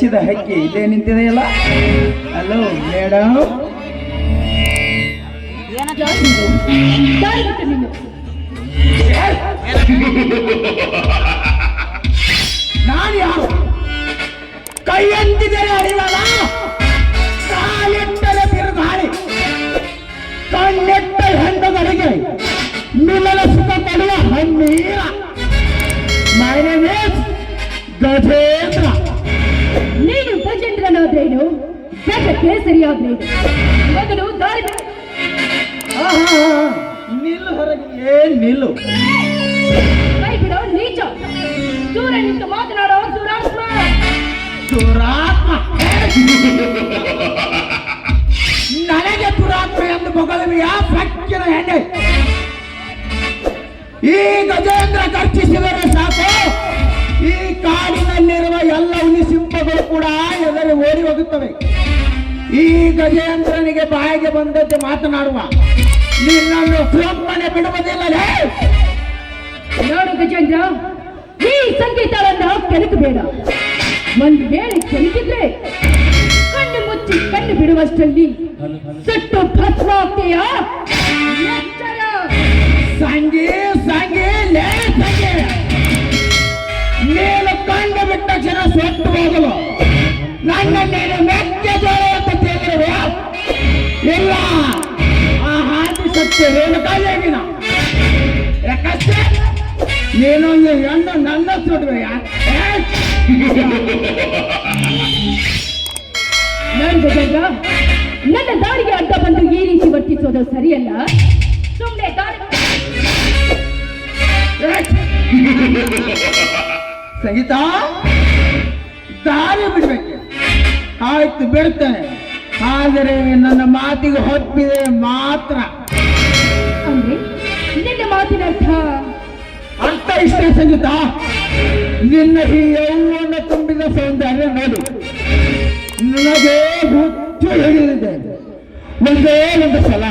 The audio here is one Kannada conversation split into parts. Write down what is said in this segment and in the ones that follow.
ದೇಶದ ಹಕ್ಕಿ ಇಲ್ಲೇ ನಿಂತಿದೆಯಲ್ಲ? ಹಲೋ ಮೇಡಮ್ ದಾರಿ ಗಜ ಸರಿಯಾಗ್ಲಿ ಮೊದಲು ದಾರಿ ನಿಲ್ಲು ಹೊರಗೆ. ಏನ್ ನಿಲ್ಲು. ಕೈ ಬಿಡೋ ನೀಚ. ದೂರ ನಿಂತು ಮಾತನಾಡೋ ದುರಾತ್ಮ. ದುರಾತ್ಮ. ನನಗೆ ದುರಾತ್ಮ ಎಂದು ಬೊಗಳುವಿಯ ಪಕ್ಕಿನ ಹೆಣ್ಣೆ. ಈ ಗಜೇಂದ್ರ ಗರ್ಜಿಸಿದರೆ ಸಾಕು. ಈ ಕಾಡಿನಲ್ಲಿರುವ ಎಲ್ಲ ಹುಲಿ ಸಿಂಹಗಳು ಕೂಡ ಎದುರು ಓಡಿ ಹೋಗುತ್ತವೆ. ಈ ಗಜೇಂದ್ರನಿಗೆ ಬಾಯಿಗೆ ಬಂದದ್ದು ಮಾತನಾಡುವ. ನಿನ್ನನ್ನು ಸುಮ್ಮನೆ ಬಿಡುವುದಿಲ್ಲ ನೋಡು ಗಜೇಂದ್ರ ಈ ಸಂಗೀತವನ್ನು ಕೆಣಕಬೇಡ. ಒಂದು ವೇಳೆ ಕೆಣಕಿದ್ರೆ ಕಣ್ಣು ಮುಚ್ಚಿ ಕಣ್ಣು ಬಿಡುವಷ್ಟರಲ್ಲಿ ಸುಟ್ಟು ಭಸ್ಮ ಆಗ್ತೀಯಾ ಸಂಗಿ ಸಂಗಿ ಲೇ ಸಂಗಿ! ನೀನು ಕಂಡು ಬಿಟ್ಟ ಜನ ಸೊಟ್ಟು ಹೋಗಲು. ನನ್ನ ನೀನು ಇಲ್ಲ ಆ ಹಾದಿ ಸತ್ಯ ರೇಣುಕಾದೇವಿನ ಯಾಕಷ್ಟೇ ನೀನೊಂದು ಹೆಣ್ಣು ನನ್ನ ಸುಡುವೆ ನೋಡು ಗಜೇಂದ್ರ ನನ್ನ ದಾರಿಗೆ ಅಡ್ಡ ಬಂದು ಈ ರೀತಿ ವರ್ತಿಸೋದು ಸರಿಯಲ್ಲ ಸುಮ್ಮನೆ ಸಂಗೀತ ದಾರಿ ಬಿಡ್ಬೇಕು. ಆಯ್ತು, ಬಿಡ್ತೇನೆ. ಆದರೆ ನನ್ನ ಮಾತಿಗೆ ಹೊತ್ತಿದೆ ಮಾತ್ರ. ಅಂದ್ರೆ ನಿನ್ನ ಮಾತಿನ ಅರ್ಥ? ಅರ್ಥ ಇಷ್ಟ ಸಂಗೀತ. ನಿನ್ನ ಈ ಯೌವನ ತುಂಬಿದ ಸೌಂದರ್ಯ ನೋಡು. ನನಗೆ ಹುಚ್ಚು ಹಿಡಿದಿದೆ. ಒಂದೇ ಒಂದು ಸಲ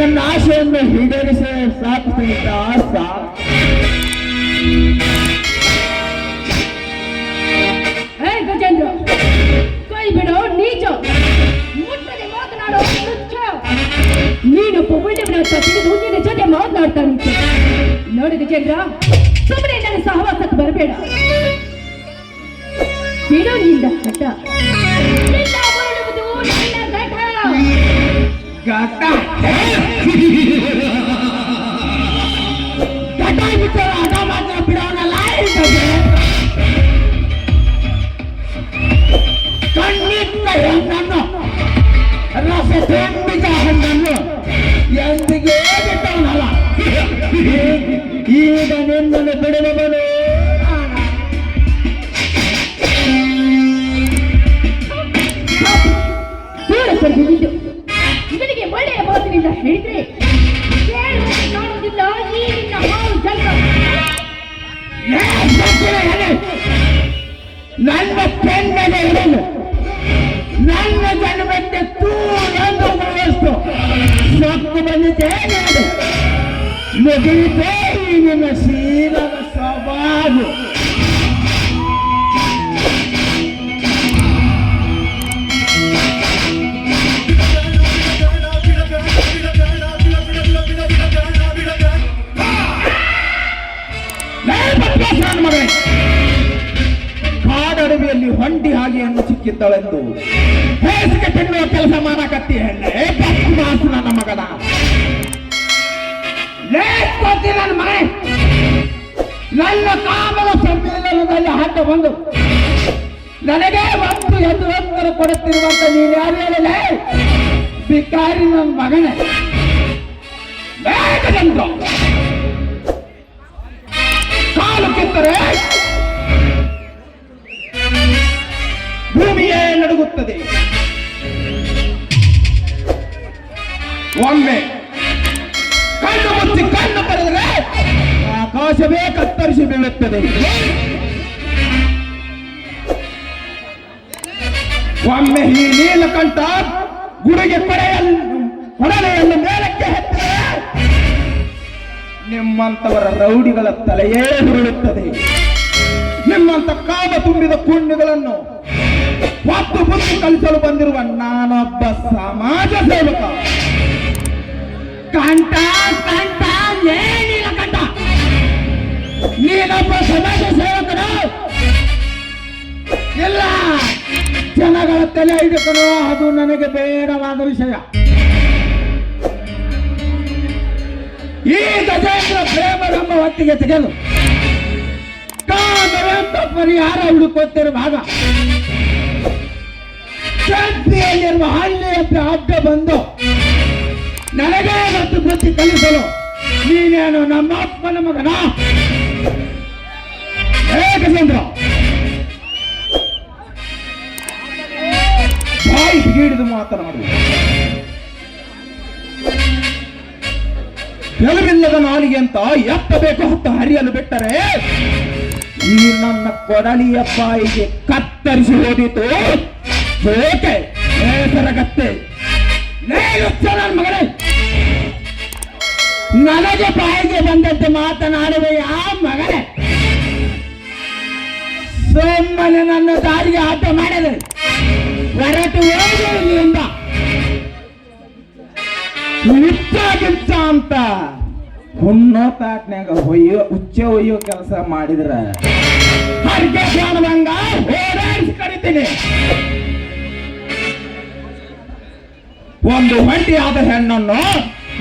ನನ್ನ ಆಶೆಯನ್ನು ಈಡೇರಿಸ ಸಾಕು ಸಂಗೀತ ಸಾಕು. ಅಂತ ತಿಳಿದು ನಿನ್ನ ಜೊತೆ ಮಾತನಾಡ್ತಾ ನಿಂತೆ ನೋಡು ಗಜೇಂದ್ರ ಸುಮ್ಮನೆ ನನ್ನ ಸಹವಾಸಕ್ಕೆ ಬರಬೇಡ. ಬಿಡು ನಿಂದ ಹಠ ಘಟ. ನಿನ್ನ ಶೀಲದ ಸ್ವಭಾವ ಲೇ ಬಸವೇಶ್ವರನ ಮಗನೇ ಕಾಡಡವಿಯಲ್ಲಿ ಹೊಂಡಿ ಹಾಗೆಯನ್ನು ಸಿಕ್ಕಿದ್ದಳೆಂದು ಬೇಸಿಗೆ ತಿನ್ನುವ ಕೆಲಸ ಮಾಡಕತ್ತಿ ಹೆಣ್ಣೆ. ನನ್ನ ಮನೆ ನನ್ನ ಕಾಮದ ಸಮ್ಮೇಳನದಲ್ಲಿ ಹಾಟ ಬಂದು ನನಗೆ ಒಂದು ಎಂದು ಉತ್ತರ ಕೊಡುತ್ತಿರುವಂತ ನೀನು ಯಾರು ಹೇಳಿದೆ? ಬಿಕಾರಿ ನನ್ನ ಮಗನೇ. ಬೇಗದಂದು ಒಮ್ಮೆ ಈ ನೀಲಕಂಠ ಗುಡಿಗೆ ಕೊಡೆಯನ್ನು ಕೊಡಲೆಯನ್ನು ಮೇಲಕ್ಕೆ ನಿಮ್ಮಂತವರ ರೌಡಿಗಳ ತಲೆಯೇ ಹುರುಳುತ್ತದೆ. ನಿಮ್ಮಂತ ಕಾಮ ತುಂಬಿದ ಪುಣ್ಯಗಳನ್ನು ಒತ್ತು ಬುದ್ಧಿ ಕಲಿಸಲು ಬಂದಿರುವ ನಾನೊಬ್ಬ ಸಮಾಜ ಸೇವಕ. ಕಂಠ ಕಂಠ ಏನಿಲ್ಲ ಜನಗಳ ತಲೆ ಹಿಡಿಕನು ಅದು ನನಗೆ ಬೇಡವಾದ ವಿಷಯ. ಈ ಗಜೇಂದ್ರ ಪ್ರೇಮವೆಂಬ ಹೊತ್ತಿಗೆ ತೆಗೆದು ಕಾಮರಂತ ಪರಿಹಾರ ಹುಡುಕುತ್ತಿರುವಾಗ ಶಕ್ತಿಯಲ್ಲಿರುವ ಹಳ್ಳಿಯಂತೆ ಅಡ್ಡ ಬಂದು ನನಗೆ ಮತ್ತು ಬುದ್ಧಿ ಕಲಿಸಲು ನೀನೇನು ನಮ್ಮ ಆತ್ಮನ ಮಗನ? ಗಜೇಂದ್ರ ಹಿಡಿದು ಮಾತನಾಡು ಬೆಲವಿಲ್ಲದ ನಾಲಿಗೆ ಅಂತ ಎತ್ತಬೇಕು ಹೊತ್ತು ಹರಿಯಲು ಬಿಟ್ಟರೆ ಈ ನನ್ನ ಕೊಡಲಿಯ ಬಾಯಿಗೆ ಕತ್ತರಿಸಿ ಹೋದಿತು. ಬೇಕೆ ಬೇಸರಗತ್ತೆ ಮಗಳೇ. ನನಗೆ ಬಾಯಿಗೆ ಬಂದದ್ದು ಮಾತನಾಡುವೆ ಆ ಮಗನೇ ಸುಮ್ಮನೆ ನನ್ನ ದಾರಿಗೆ ಆಟ ಮಾಡಿದೆ. ಹೊರಟು ಹೋಗಿ ಇಲ್ಲಿಂದ ಅಂತ ಹುಣ್ಣೋ ತಾಟ್ನ್ಯಾಗ ಹೊಯ್ಯೋ ಉಚ್ಚ ಒಯ್ಯೋ ಕೆಲಸ ಮಾಡಿದ್ರ. ಹರಿಕೆ ಕಾಣದಂಗ ಹೋರಾಡಿಸಿ ಕರಿತೀನಿ. ಒಂದು ಆದ ಹೆಣ್ಣನ್ನು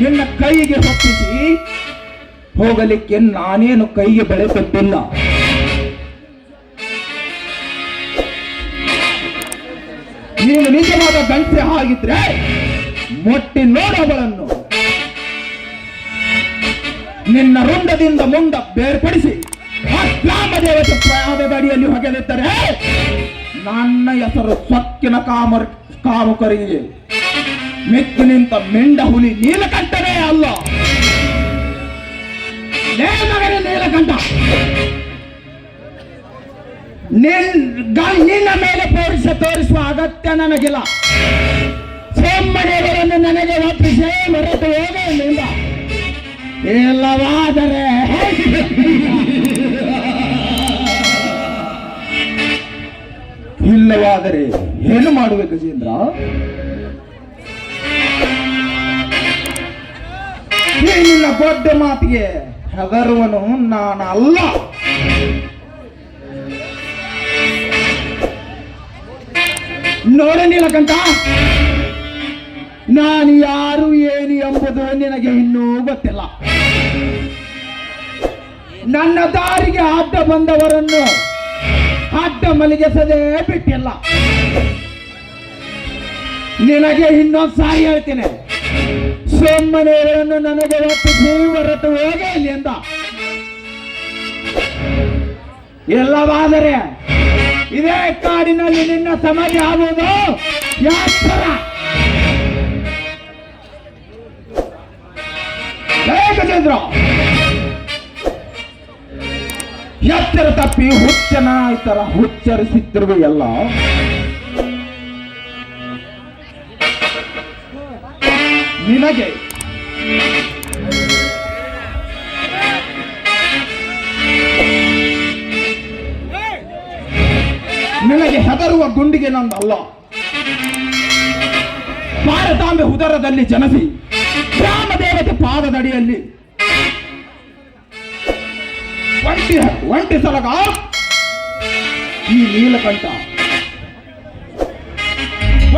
ನಿನ್ನ ಕೈಗೆ ಹೊತ್ತಿಸಿ ಹೋಗಲಿಕ್ಕೆ ನಾನೇನು ಕೈಗೆ ಬೆಳೆಸುತ್ತಿಲ್ಲ ನೀನು ನಿಜವಾದ ಗಂಟೆ ಆಗಿದ್ರೆ ಮೊಟ್ಟಿ ನೋಡವಳನ್ನು ನಿನ್ನ ರುಂಡದಿಂದ ಮುಂಡ ಬೇರ್ಪಡಿಸಿ ದೇವತೆ ಪ್ರಾಯದ ಅಡಿಯಲ್ಲಿ ಹೊಗೆದಿದ್ದರೆ ನನ್ನ ಹೆಸರು ಸೊಕ್ಕಿನ ಕಾಮರ್ ಕಾಮುಕರಿಗೆ ಮೆಚ್ಚು ನಿಂತ ಮೆಂಡ ಹುಲಿ ನೀಲಕಂಠನೇ ಅಲ್ಲ. ನೀಲಕಂಠ. ನಿನ್ನ ಮೇಲೆ ತೋರಿಸ ತೋರಿಸುವ ಅಗತ್ಯ ನನಗಿಲ್ಲ. ಸೋಮನೆಯವರನ್ನು ನನಗೆ ಒಪ್ಪಿಸೇ ಮರೆತು ಹೋಗೇ ನಿಂದ ಇಲ್ಲವಾದರೆ ಇಲ್ಲವಾದರೆ ಏನು ಮಾಡಬೇಕು ಜೀಂದ್ರ ಈ ನಿನ್ನ ದೊಡ್ಡ ಮಾತಿಗೆ ಹೆದರುವನು ನಾನು ಅಲ್ಲ ನೋಡ ನೀಲಕಂಠ ನಾನು ಯಾರು ಏನು ಎಂಬುದು ನಿನಗೆ ಇನ್ನೂ ಗೊತ್ತಿಲ್ಲ. ನನ್ನ ದಾರಿಗೆ ಅಡ್ಡ ಬಂದವರನ್ನು ಅಡ್ಡ ಮಲಗಿಸದೆ ಬಿಟ್ಟಿಲ್ಲ. ನಿನಗೆ ಇನ್ನೊಂದು ಸಾರಿ ಹೇಳ್ತೀನಿ. ಸೋಮನೆಯವರನ್ನು ನನಗೆ ಒಪ್ಪಿಸಿ ಹೊರಟು ಹೋಗೇ ಇಲ್ಲಿಂದ ಇಲ್ಲವಾದರೆ ಇದೇ ಕಾಡಿನಲ್ಲಿ ನಿನ್ನ ಸಮಾಜ ಆಗುವುದು. ಯಾತ್ತರ ಎತ್ತರ ತಪ್ಪಿ ಹುಚ್ಚನ ಈ ತರ ಹುಚ್ಚರಿಸಿದ್ರು ಎಲ್ಲ. ನಿನಗೆ ಗುಂಡಿಗೆ ಗುಂಡಿಗೆ ನಂದಲ್ಲ ಭಾರತಾಂಬೆ ಉದರದಲ್ಲಿ ಜನಸಿ ಗ್ರಾಮ ದೇವತೆ ಪಾದದಡಿಯಲ್ಲಿ. ಒಂಟಿ ಒಂಟಿ ಸಲಗ ಈ ನೀಲಕಂಠ.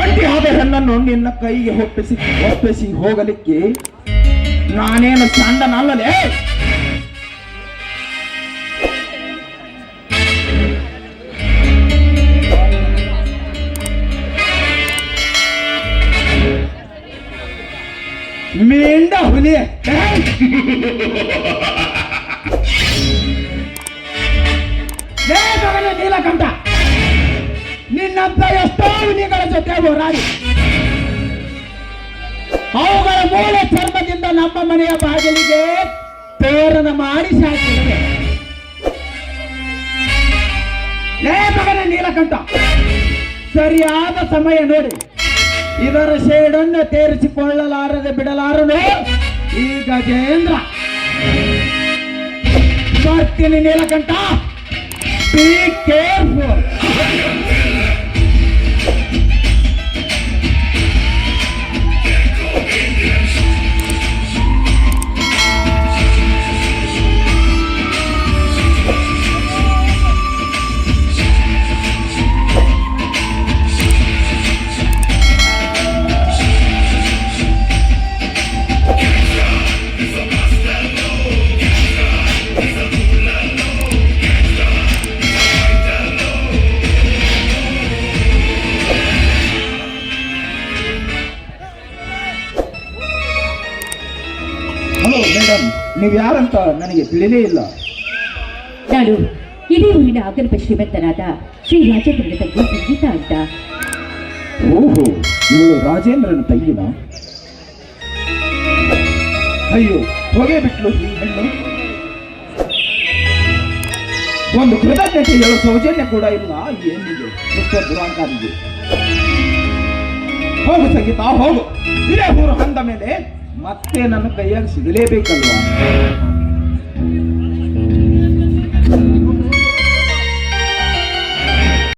ಒಂಟಿ ಆದ ಹೆಣ್ಣನ್ನು ನಿನ್ನ ಕೈಗೆ ಹೊಪ್ಪಿಸಿ, ಒಪ್ಪಿಸಿ ಹೋಗಲಿಕ್ಕೆ ನಾನೇನು ಸಣ್ಣನಲ್ಲಲೇ ಮೀಂಡ ಹುಲಿ. ನೀಲಕಂಠ. ನಿನ್ನಂತ ಎಷ್ಟೋ ಹುಲಿಗಳ ಜೊತೆ ಹೋರಾಡಿ ಅವುಗಳ ಮೂಲ ಚರ್ಮದಿಂದ ನಮ್ಮ ಮನೆಯ ಬಾಗಿಲಿಗೆ ತೋರಣ ಮಾಡಿ ಸಾಕಿದೆ ಲೇ ನೀಲಕಂಠ, ಸರಿಯಾದ ಸಮಯ ನೋಡಿ. ಇದರ ಶೇಡನ್ನು ತೇರಿಸಿಕೊಳ್ಳಲಾರದೆ ಬಿಡಲಾರನು. ಈ ಗಜೇಂದ್ರ ಬರ್ತೀನಿ ನೀಲಕಂಠ. ಬಿ ಕೇರ್ಫುಲ್ ನೀವು ಯಾರಂತ ನನಗೆ ತಿಳಿದೇ ಇಲ್ಲ. ನಾನು ಇಡೀ ಊರಿನ ಆಗರ್ಭ ಶ್ರೀಮಂತನಾದ ಶ್ರೀ ರಾಜೇಂದ್ರನ ತಂಗಿ ಸಂಗೀತ ಅಂತ. ಓಹೋ ಇವಳು ರಾಜೇಂದ್ರನ ತಂಗಿನ? ಅಯ್ಯೋ ಹೊಗೆ ಬಿಟ್ಲು ಈ ಹೆಣ್ಣು. ಒಂದು ಕೃತಜ್ಞತೆ ಹೇಳೋ ಸೌಜನ್ಯ ಕೂಡ ಇಲ್ಲ. ಏನಿದೆ? ಎಷ್ಟೋ ದುರಾಂಕಾರಿಗೆ ಹೋಗು ಸಂಗೀತ ಹೋಗು. ಇದೇ ಊರು ಬಂದ ಮೇಲೆ ಮತ್ತೆ ನನ್ನ ಕೈಯಾಗಿ ಸಿಗಲೇಬೇಕಲ್ವಾ?